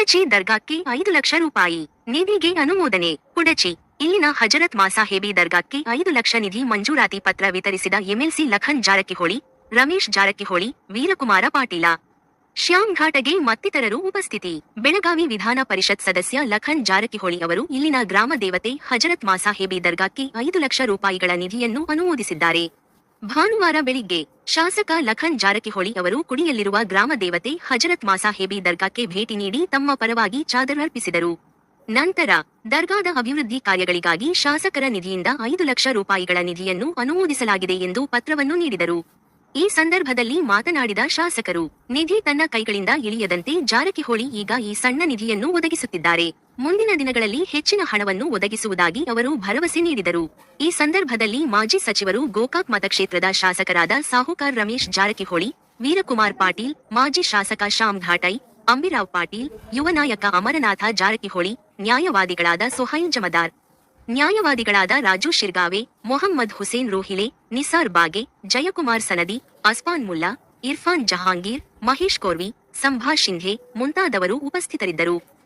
ಕುಡಚಿ ದರ್ಗಾಕ್ಕೆ ಐದು ಲಕ್ಷ ರೂಪಾಯಿ. ನಿಧಿಗೆ ಅನುಮೋದನೆ, ಕುಡಚಿ. ಇಲ್ಲಿನ ಹಜರತ್ ಮಾಸಾಹೇಬಿ ದರ್ಗಾಕ್ಕೆ ಐದು ಲಕ್ಷ ನಿಧಿ ಮಂಜೂರಾತಿ ಪತ್ರ ವಿತರಿಸಿದ ಎಂಎಲ್ಸಿ ಲಖನ್ ಜಾರಕಿಹೊಳಿ, ರಮೇಶ್ ಜಾರಕಿಹೊಳಿ, ವೀರಕುಮಾರ ಪಾಟೀಲ. ಶ್ಯಾಮ್ ಘಾಟಗೆ ಮತ್ತಿತರರು ಉಪಸ್ಥಿತಿ. ಬೆಳಗಾವಿ ವಿಧಾನ ಪರಿಷತ್ ಸದಸ್ಯ ಲಖನ್ ಜಾರಕಿಹೊಳಿ ಅವರು ಇಲ್ಲಿನ ಗ್ರಾಮ ದೇವತೆ ಹಜರತ್ ಮಾಸಾಹೇಬಿ ದರ್ಗಾಕ್ಕೆ ಐದು ಲಕ್ಷ ರೂಪಾಯಿಗಳ ನಿಧಿಯನ್ನು ಅನುಮೋದಿಸಿದ್ದಾರೆ. ಭಾನುವಾರ ಬೆಳಿಗ್ಗೆ ಶಾಸಕ ಲಖನ್ ಜಾರಕಿಹೊಳಿ ಅವರು ಕುಡಿಯಲ್ಲಿರುವ ಗ್ರಾಮ ದೇವತೆ ಹಜರತ್ ಮಾಸಾಹೇಬಿ ದರ್ಗಾಕ್ಕೆ ಭೇಟಿ ನೀಡಿ ತಮ್ಮ ಪರವಾಗಿ ಚಾದರ್ ಅರ್ಪಿಸಿದರು. ನಂತರ ದರ್ಗಾದ ಅಭಿವೃದ್ಧಿ ಕಾರ್ಯಗಳಿಗಾಗಿ ಶಾಸಕರ ನಿಧಿಯಿಂದ ಐದು ಲಕ್ಷ ರೂಪಾಯಿಗಳ ನಿಧಿಯನ್ನು ಅನುಮೋದಿಸಲಾಗಿದೆ ಎಂದು ಪತ್ರವನ್ನು ನೀಡಿದರು. ಈ ಸಂದರ್ಭದಲ್ಲಿ ಮಾತನಾಡಿದ ಶಾಸಕರು, ನಿಧಿ ತನ್ನ ಕೈಗಳಿಂದ ಇಳಿಯದಂತೆ ಜಾರಕಿಹೊಳಿ ಈಗ ಈ ಸಣ್ಣ ನಿಧಿಯನ್ನು ಒದಗಿಸುತ್ತಿದ್ದಾರೆ. ಮುಂದಿನ ದಿನಗಳಲ್ಲಿ ಹೆಚ್ಚಿನ ಹಣವನ್ನು ಒದಗಿಸುವುದಾಗಿ ಅವರು ಭರವಸೆ ನೀಡಿದರು. ಈ ಸಂದರ್ಭದಲ್ಲಿ ಮಾಜಿ ಸಚಿವರು ಗೋಕಾಕ್ ಮತಕ್ಷೇತ್ರದ ಶಾಸಕರಾದ ಸಾಹುಕಾರ್ ರಮೇಶ್ ಜಾರಕಿಹೊಳಿ, ವೀರಕುಮಾರ್ ಪಾಟೀಲ್, ಮಾಜಿ ಶಾಸಕ ಶ್ಯಾಮ್ ಘಾಟೈ, ಅಂಬಿರಾವ್ ಪಾಟೀಲ್, ಯುವ ನಾಯಕ ಅಮರನಾಥ ಜಾರಕಿಹೊಳಿ, ನ್ಯಾಯವಾದಿಗಳಾದ ಸೊಹೈಲ್ ಜಮದಾರ್ ನ್ಯಾಯವಾದಿಗಳಾದ ರಾಜು ಶಿರ್ಗಾವೆ, ಮೊಹಮ್ಮದ್ ಹುಸೇನ್ ರೋಹಿಲೆ ನಿಸಾರ್ ಬಾಗೆ, ಜಯಕುಮಾರ್ ಸನದಿ ಅಸ್ಮಾನ್ ಮುಲ್ಲಾ, ಇರ್ಫಾನ್ ಜಹಾಂಗೀರ್, ಮಹೇಶ್ ಕೋರ್ವಿ, ಸಂಭಾ ಶಿಂಧೆ ಮುಂತಾದವರು ಉಪಸ್ಥಿತರಿದ್ದರು.